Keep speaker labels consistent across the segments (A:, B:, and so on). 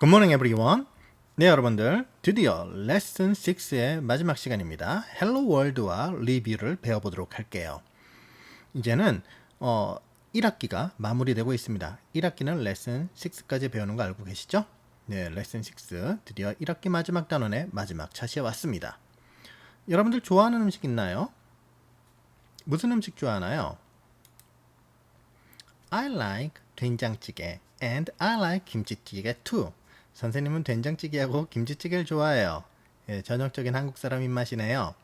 A: Morning everyone. 네 여러분들 드디어 레슨 6의 마지막 시간입니다. 헬로 월드와 리뷰를 배워보도록 할게요. 이제는 어, 1학기가 마무리되고 있습니다. 1학기는 레슨 6까지 배우는 거 알고 계시죠? 네, 레슨 6 드디어 1학기 마지막 단원의 마지막 차시에 왔습니다. 여러분들 좋아하는 음식 있나요? 무슨 음식 좋아하나요? I like 된장찌개 and I like 김치찌개 too. 선생님은 된장찌개하고 김치찌개를 좋아해요. 예, 전형적인 한국 사람 입맛이네요.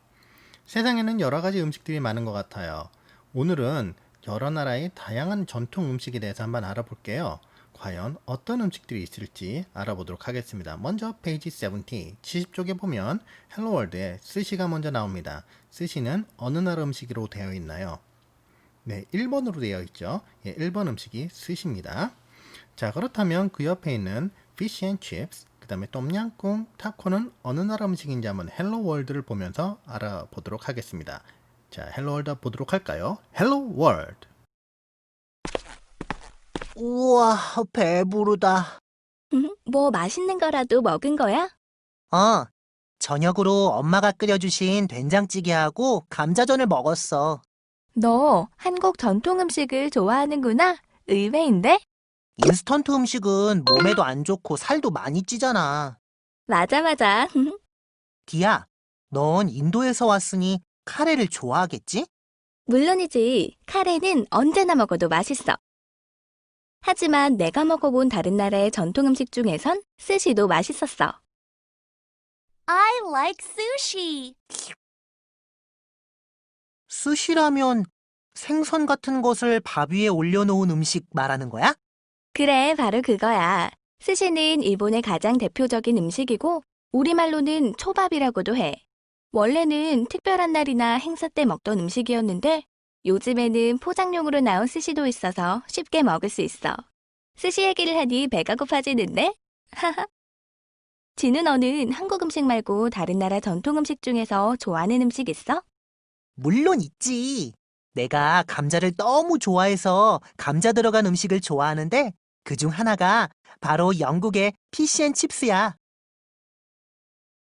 A: 세상에는 여러 가지 음식들이 많은 것 같아요. 오늘은 여러 나라의 다양한 전통 음식에 대해서 한번 알아볼게요. 과연 어떤 음식들이 있을지 알아보도록 하겠습니다. 먼저 페이지 70, 70쪽에 보면 헬로월드에 스시가 먼저 나옵니다. 스시는 어느 나라 음식으로 되어 있나요? 네, 1번으로 되어 있죠. 예, 1번 음식이 스시입니다. 자, 그렇다면 그 옆에 있는 fish and chips, 그 다음에 똠양꿍, 타코는 어느 나라 음식인지 한번 헬로 월드를 보면서 알아보도록 하겠습니다. 자, 헬로 월드 보도록 할까요? 헬로 월드.
B: 우와, 배부르다.
C: 음, 뭐 맛있는 거라도 먹은 거야?
B: 어, 저녁으로 엄마가 끓여주신 된장찌개하고 감자전을 먹었어.
C: 너 한국 전통 음식을 좋아하는구나? 의외인데?
B: 인스턴트 음식은 몸에도 안 좋고 살도 많이 찌잖아.
C: 맞아, 맞아.
B: 디야, 넌 인도에서 왔으니 카레를 좋아하겠지?
C: 물론이지. 카레는 언제나 먹어도 맛있어. 하지만 내가 먹어본 다른 나라의 전통 음식 중에선 스시도 맛있었어.
D: I like sushi.
B: 스시라면 생선 같은 것을 밥 위에 올려놓은 음식 말하는 거야?
C: 그래, 바로 그거야. 스시는 일본의 가장 대표적인 음식이고, 우리말로는 초밥이라고도 해. 원래는 특별한 날이나 행사 때 먹던 음식이었는데, 요즘에는 포장용으로 나온 스시도 있어서 쉽게 먹을 수 있어. 스시 얘기를 하니 배가 고파지는데? 하하. 진우 너는 한국 음식 말고 다른 나라 전통 음식 중에서 좋아하는 음식 있어?
B: 물론 있지. 내가 감자를 너무 좋아해서 감자 들어간 음식을 좋아하는데 그 중 하나가 바로 영국의 피시앤칩스야.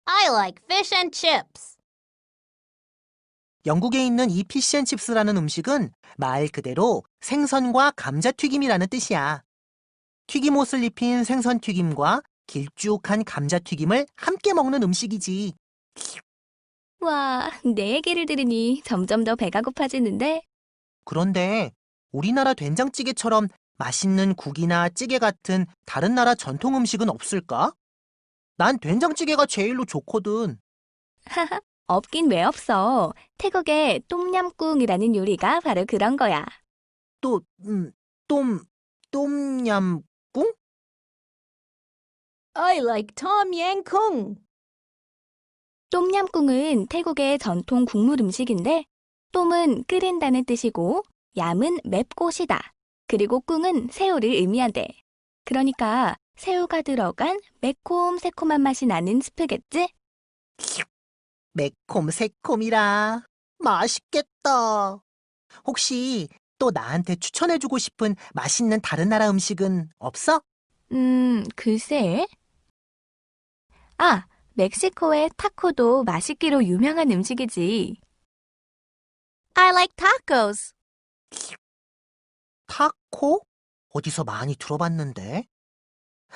D: I like fish and chips.
B: 영국에 있는 이 피시앤칩스라는 음식은 말 그대로 생선과 감자튀김이라는 뜻이야. 튀김옷을 입힌 생선튀김과 길쭉한 감자튀김을 함께 먹는 음식이지.
C: 와, 내 얘기를 들으니 점점 더 배가 고파지는데?
B: 그런데 우리나라 된장찌개처럼 맛있는 국이나 찌개 같은 다른 나라 전통 음식은 없을까? 난 된장찌개가 제일로 좋거든.
C: 하하, 없긴 왜 없어. 태국의 똠얌꿍이라는 요리가 바로 그런 거야.
B: 또, 음, 똠, 똠얌꿍?
D: I like tom yang kung.
C: 똠얌꿍은 태국의 전통 국물 음식인데, 똠은 끓인다는 뜻이고, 얌은 맵고시다. 그리고 꿍은 새우를 의미한대. 그러니까 새우가 들어간 매콤 새콤한 맛이 나는 스프겠지?
B: 매콤 새콤이라. 맛있겠다. 혹시 또 나한테 추천해주고 싶은 맛있는 다른 나라 음식은 없어?
C: 음, 글쎄. 아, 멕시코의 타코도 맛있기로 유명한 음식이지.
D: I like tacos.
B: 타코? 어디서 많이 들어봤는데?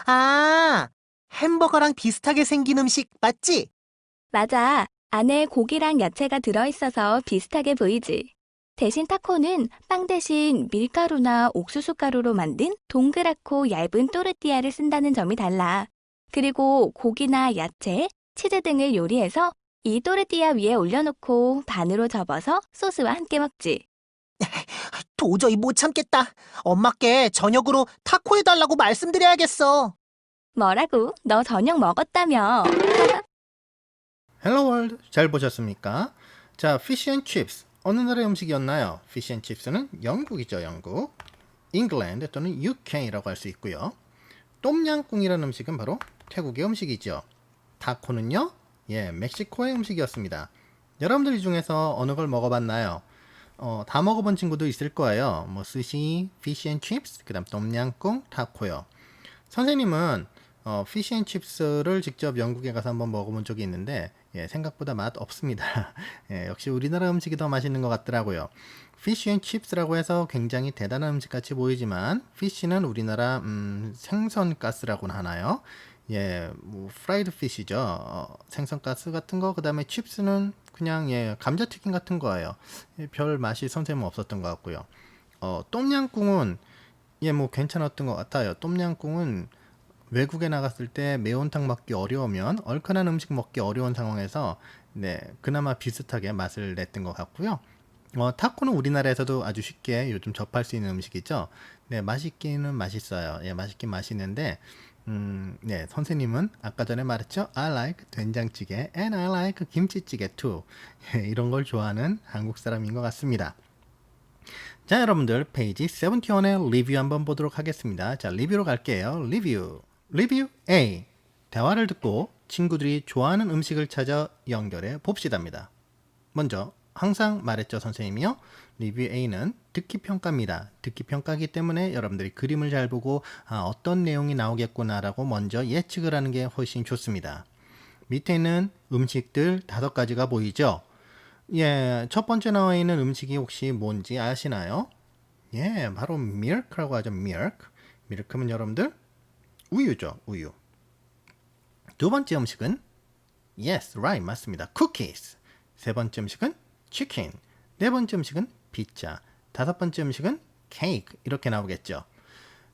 B: 아, 햄버거랑 비슷하게 생긴 음식 맞지?
C: 맞아. 안에 고기랑 야채가 들어있어서 비슷하게 보이지. 대신 타코는 빵 대신 밀가루나 옥수수 가루로 만든 동그랗고 얇은 또르띠아를 쓴다는 점이 달라. 그리고 고기나 야채, 치즈 등을 요리해서 이 또르띠아 위에 올려놓고 반으로 접어서 소스와 함께 먹지.
B: 도저히 못 참겠다. 엄마께 저녁으로 타코 해달라고 말씀드려야겠어.
C: 뭐라고? 너 저녁 먹었다며?
A: 헬로 월드 잘 보셨습니까? 자, fish and chips 어느 나라의 음식이었나요? fish and chips는 영국이죠, 영국. 잉글랜드 또는 UK라고 할 수 있고요. 똠양꿍이라는 음식은 바로 태국의 음식이죠. 타코는요? 예, 멕시코의 음식이었습니다. 여러분들 중에서 어느 걸 먹어봤나요? 어, 다 먹어본 친구도 있을 거예요. 뭐 스시, fish and chips, 그다음 똠양꿍, 타코요. 선생님은 어, 피쉬 앤 칩스를 직접 영국에 가서 한번 먹어본 적이 있는데 예, 생각보다 맛 없습니다. 예, 역시 우리나라 음식이 더 맛있는 것 같더라고요. 피쉬 앤 칩스라고 해서 굉장히 대단한 음식 같이 보이지만 피쉬는 우리나라 음, 생선가스라고는 하나요? 예, 뭐 프라이드 피쉬죠. 어, 생선가스 같은 거. 그 다음에 칩스는 그냥 예, 감자튀김 같은 거예요. 예, 별 맛이 선생님 없었던 것 같고요. 어, 똠양꿍은 예, 뭐 괜찮았던 것 같아요. 똠양꿍은 외국에 나갔을 때 매운탕 먹기 어려우면 얼큰한 음식 먹기 어려운 상황에서 네, 그나마 비슷하게 맛을 냈던 것 같고요. 어, 타코는 우리나라에서도 아주 쉽게 요즘 접할 수 있는 음식이죠. 네, 맛있기는 맛있어요. 예, 맛있긴 맛있는데, 음, 네, 선생님은 아까 전에 말했죠. I like 된장찌개 and I like 김치찌개 too. 예, 이런 걸 좋아하는 한국 사람인 것 같습니다. 자, 여러분들 페이지 71의 리뷰 한번 보도록 하겠습니다. 자, 리뷰로 갈게요. 리뷰. 리뷰 A. 대화를 듣고 친구들이 좋아하는 음식을 찾아 연결해 봅시다입니다. 먼저 항상 말했죠 선생님이요. 리뷰 A는 듣기 평가입니다. 듣기 평가이기 때문에 여러분들이 그림을 잘 보고 아, 어떤 내용이 나오겠구나라고 먼저 예측을 하는 게 훨씬 좋습니다. 밑에 있는 음식들 다섯 가지가 보이죠? 예, 첫 번째 나와 있는 음식이 혹시 뭔지 아시나요? 예, 바로 milk라고 하죠. milk. milk면 여러분들 우유죠. 우유. 두 번째 음식은 yes, right 맞습니다. cookies. 세 번째 음식은 치킨, 네 번째 음식은 피자, 다섯 번째 음식은 케이크 이렇게 나오겠죠.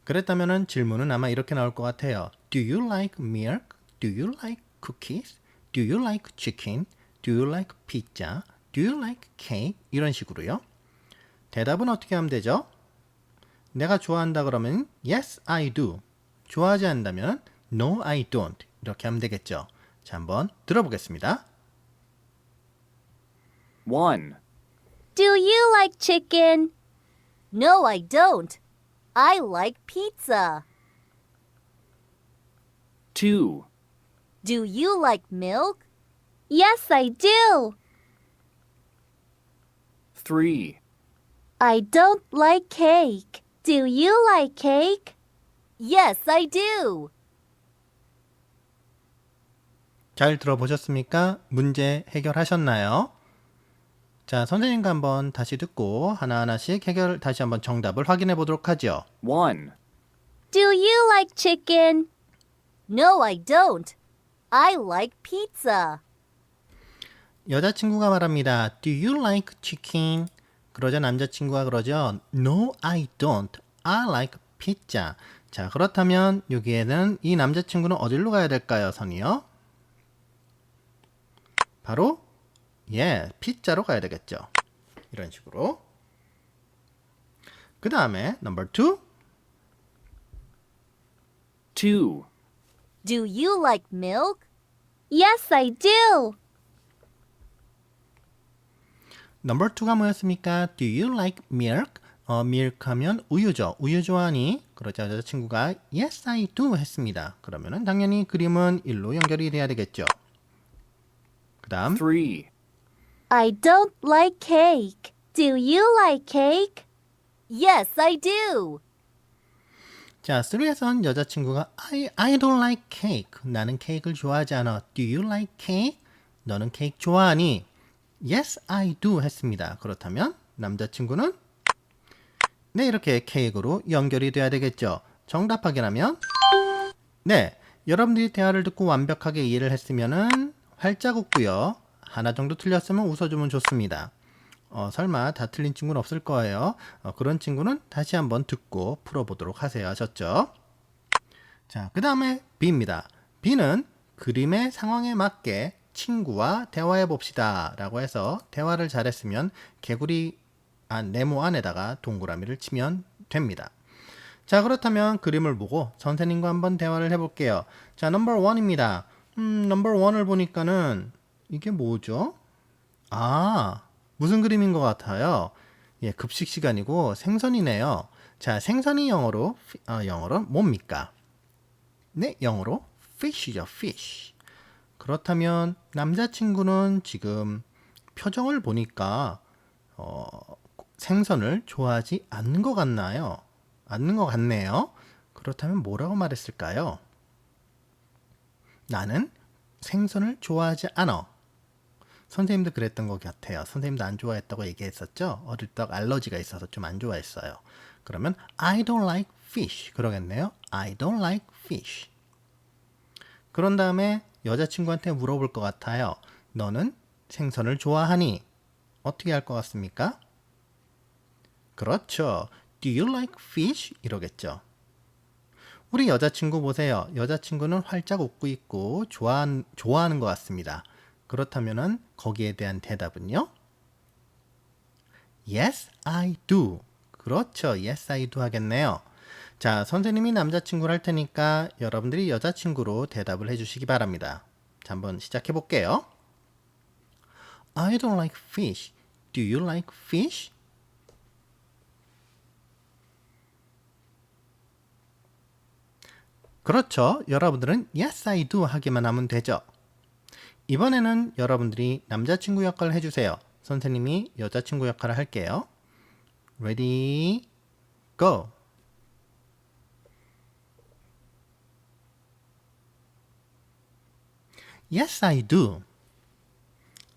A: 그랬다면은 질문은 아마 이렇게 나올 것 같아요. Do you like milk? Do you like cookies? Do you like chicken? Do you like pizza? Do you like cake? 이런 식으로요. 대답은 어떻게 하면 되죠? 내가 좋아한다 그러면 yes, I do. 좋아하지 않는다면 no, I don't. 이렇게 하면 되겠죠. 자, 한번 들어보겠습니다.
E: 1.
D: Do you like chicken? No, I don't. I like pizza.
E: 2.
D: Do you like milk? Yes, I do.
E: 3.
D: I don't like cake. Do you like cake? Yes, I do.
A: 잘 들어보셨습니까? 문제 해결하셨나요? 자, 선생님과 한번 다시 듣고 하나하나씩 해결 다시 한번 정답을 확인해 보도록 하죠.
E: 1.
D: Do you like chicken? No, I don't. I like pizza.
A: 여자친구가 말합니다. Do you like chicken? 그러자 남자친구가 그러죠. No, I don't. I like pizza. 자, 그렇다면 여기에는 이 남자친구는 어디로 가야 될까요, 선이요? 바로 예, 피자로 가야 되겠죠. 이런 식으로. 그 다음에 넘버 2.
E: 2.
D: Do you like milk? Yes, I do.
A: 넘버 2가 뭐였습니까? Do you like milk? 어, milk 하면 우유죠. 우유 좋아하니? 그러자 여자친구가 Yes, I do 했습니다. 그러면은 당연히 그림은 일로 연결이 돼야 되겠죠. 그 다음
E: 3.
D: I don't like cake. Do you like cake? Yes, I do.
A: 자, 3에선 여자친구가 I, I don't like cake. 나는 케이크를 좋아하지 않아. Do you like cake? 너는 케이크 좋아하니? Yes, I do 했습니다. 그렇다면 남자친구는 네, 이렇게 케이크로 연결이 돼야 되겠죠. 정답 확인하면 네, 여러분들이 대화를 듣고 완벽하게 이해를 했으면은 활짝 웃고요. 하나 정도 틀렸으면 웃어주면 좋습니다. 어, 설마 다 틀린 친구는 없을 거예요. 어, 그런 친구는 다시 한번 듣고 풀어보도록 하세요. 하셨죠? 자, 그 다음에 B입니다. B는 그림의 상황에 맞게 친구와 대화해 봅시다. 라고 해서 대화를 잘했으면 개구리 안, 네모 안에다가 동그라미를 치면 됩니다. 자, 그렇다면 그림을 보고 선생님과 한번 대화를 해볼게요. 자, 넘버 원입니다. 음, 넘버 원을 보니까는 이게 뭐죠? 아, 무슨 그림인 것 같아요? 예, 급식 시간이고 생선이네요. 자, 생선이 영어로, 피- 어, 영어로 뭡니까? 네, 영어로 fish죠, fish. 그렇다면 남자친구는 지금 표정을 보니까 어, 생선을 좋아하지 않는 것 같나요? 않는 것 같네요. 그렇다면 뭐라고 말했을까요? 나는 생선을 좋아하지 않아. 선생님도 그랬던 것 같아요. 선생님도 안 좋아했다고 얘기했었죠. 어릴 적 알러지가 있어서 좀 안 좋아했어요. 그러면 I don't like fish 그러겠네요. I don't like fish. 그런 다음에 여자친구한테 물어볼 것 같아요. 너는 생선을 좋아하니? 어떻게 할 것 같습니까? 그렇죠. Do you like fish? 이러겠죠. 우리 여자친구 보세요. 여자친구는 활짝 웃고 있고 좋아한, 좋아하는 것 같습니다. 그렇다면은 거기에 대한 대답은요? Yes, I do. 그렇죠. Yes, I do 하겠네요. 자, 선생님이 남자친구를 할 테니까 여러분들이 여자친구로 대답을 해주시기 바랍니다. 자, 한번 시작해 볼게요. I don't like fish. Do you like fish? 그렇죠. 여러분들은 Yes, I do 하기만 하면 되죠. 이번에는 여러분들이 남자친구 역할을 해주세요. 선생님이 여자친구 역할을 할게요. Ready, go. Yes, I do.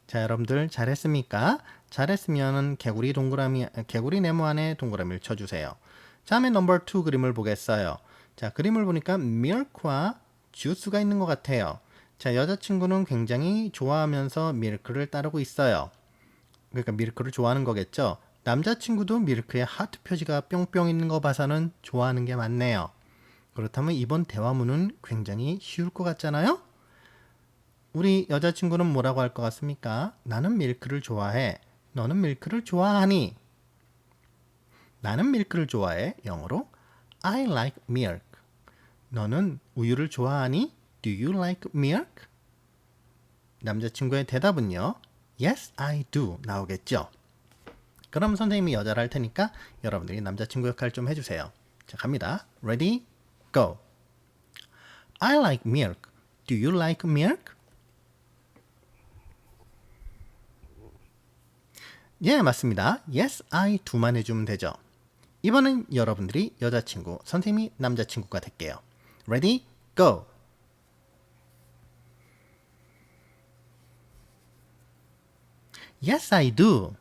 A: 자, 여러분들 잘했습니까? 잘했으면 개구리 동그라미, 개구리 네모 안에 동그라미를 쳐주세요. 다음에 넘버 2 그림을 보겠어요. 자, 그림을 보니까 밀크와 주스가 있는 것 같아요. 자, 여자친구는 굉장히 좋아하면서 밀크를 따르고 있어요. 그러니까 밀크를 좋아하는 거겠죠. 남자친구도 밀크에 하트 표시가 뿅뿅 있는 거 봐서는 좋아하는 게 맞네요. 그렇다면 이번 대화문은 굉장히 쉬울 것 같잖아요? 우리 여자친구는 뭐라고 할 것 같습니까? 나는 밀크를 좋아해. 너는 밀크를 좋아하니? 나는 밀크를 좋아해. 영어로 I like milk. 너는 우유를 좋아하니? Do you like milk? 남자친구의 대답은요. Yes, I do 나오겠죠. 그럼 선생님이 여자를 할 테니까 여러분들이 남자친구 역할 좀 해주세요. 자, 갑니다. Ready, go. I like milk. Do you like milk? 예, 맞습니다. Yes, I do만 해주면 되죠. 이번엔 여러분들이 여자친구, 선생님이 남자친구가 될게요. Ready, go. Yes, I do.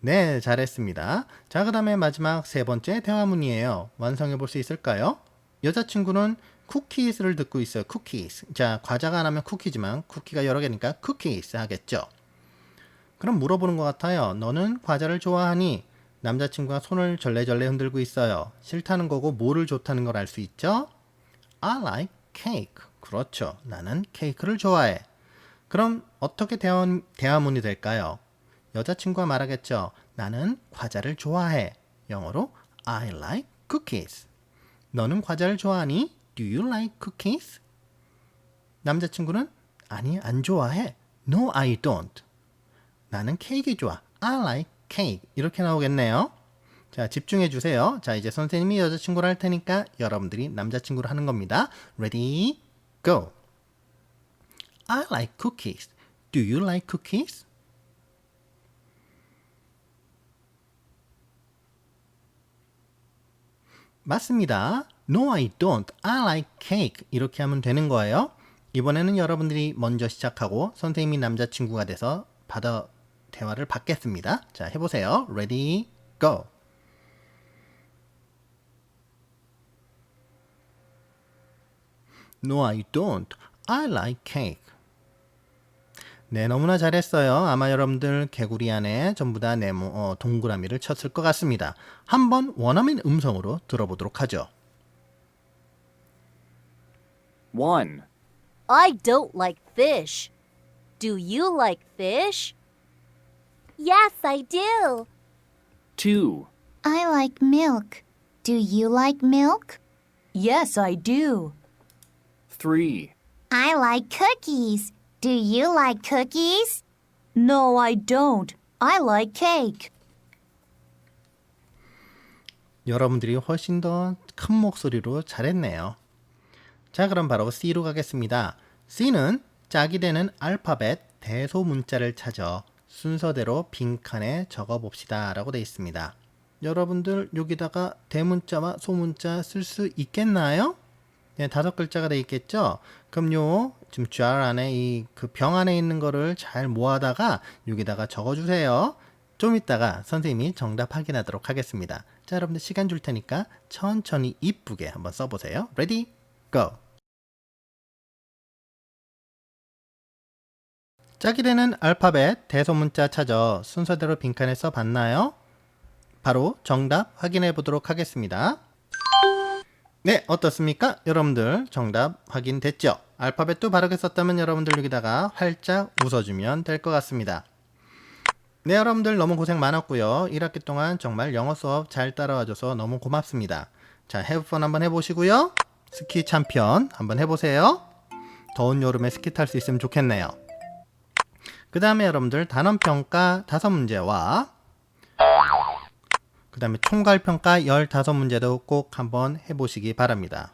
A: 네, 잘했습니다. 자, 그 다음에 마지막 세 번째 대화문이에요. 완성해 볼 수 있을까요? 여자친구는 쿠키스를 듣고 있어요. 쿠키스. 자, 과자가 하나면 쿠키지만 쿠키가 여러 개니까 쿠키스 하겠죠. 그럼 물어보는 것 같아요. 너는 과자를 좋아하니? 남자친구가 손을 절레절레 흔들고 있어요. 싫다는 거고 뭐를 좋다는 걸 알 수 있죠? I like cake. 그렇죠. 나는 케이크를 좋아해. 그럼 어떻게 대화, 대화문이 될까요? 여자친구가 말하겠죠. 나는 과자를 좋아해. 영어로 I like cookies. 너는 과자를 좋아하니? Do you like cookies? 남자친구는 아니 안 좋아해. No, I don't. 나는 케이크 좋아. I like cake. 이렇게 나오겠네요. 자, 집중해 주세요. 자, 이제 선생님이 여자친구를 할 테니까 여러분들이 남자친구를 하는 겁니다. Ready, go. I like cookies. Do you like cookies? 맞습니다. No, I don't. I like cake. 이렇게 하면 되는 거예요. 이번에는 여러분들이 먼저 시작하고 선생님이 남자친구가 돼서 받아 대화를 받겠습니다. 자, 해보세요. Ready, go. No, I don't. I like cake. 네, 너무나 잘했어요. 아마 여러분들 개구리 안에 전부 다 네모, 어, 동그라미를 쳤을 것 같습니다. 한번 원어민 음성으로 들어보도록 하죠.
E: 1,
D: I don't like fish. Do you like fish? Yes, I do.
E: 2,
F: I like milk. Do you like milk?
G: Yes, I do.
E: 3,
F: I like cookies. Do you like cookies?
G: No, I don't. I like cake.
A: 여러분들이 훨씬 더 큰 목소리로 잘했네요. 자, 그럼 바로 C로 가겠습니다. C는 짝이 되는 알파벳 대소 문자를 찾아 순서대로 빈칸에 적어 봅시다. 라고 되어 있습니다. 여러분들 여기다가 대문자와 소문자 쓸 수 있겠나요? 예, 다섯 글자가 돼 있겠죠? 그럼 요 지금 jar 안에 이 그 병 안에 있는 거를 잘 모아다가 여기다가 적어주세요. 좀 이따가 선생님이 정답 확인하도록 하겠습니다. 자, 여러분들 시간 줄 테니까 천천히 이쁘게 한번 써보세요. Ready? Go! 짝이 되는 알파벳 대소문자 찾아 순서대로 빈칸에 써봤나요? 바로 정답 확인해 보도록 하겠습니다. 네, 어떻습니까? 여러분들 정답 확인됐죠? 알파벳도 바르게 썼다면 여러분들 여기다가 활짝 웃어주면 될 것 같습니다. 네, 여러분들 너무 고생 많았고요. 1학기 동안 정말 영어 수업 잘 따라와줘서 너무 고맙습니다. 자, fun 한번 해보시고요. 스키 참편 한번 해보세요. 더운 여름에 스키 탈 수 있으면 좋겠네요. 그 다음에 여러분들 단원평가 다섯 문제와 그 다음에 총괄평가 15문제도 꼭 한번 해보시기 바랍니다.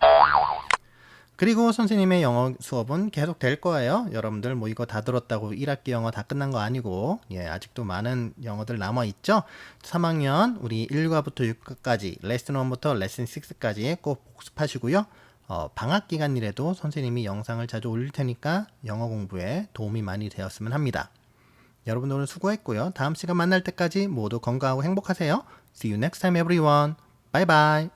A: 그리고 선생님의 영어 수업은 계속 될 거예요. 여러분들 뭐 이거 다 들었다고 1학기 영어 다 끝난 거 아니고 예, 아직도 많은 영어들 남아 있죠. 3학년 우리 1과부터 6과까지 레슨 1부터 레슨 6까지 꼭 복습하시고요. 어, 방학 기간이라도 선생님이 영상을 자주 올릴 테니까 영어 공부에 도움이 많이 되었으면 합니다. 여러분 오늘 수고했고요. 다음 시간 만날 때까지 모두 건강하고 행복하세요. See you next time everyone. Bye bye.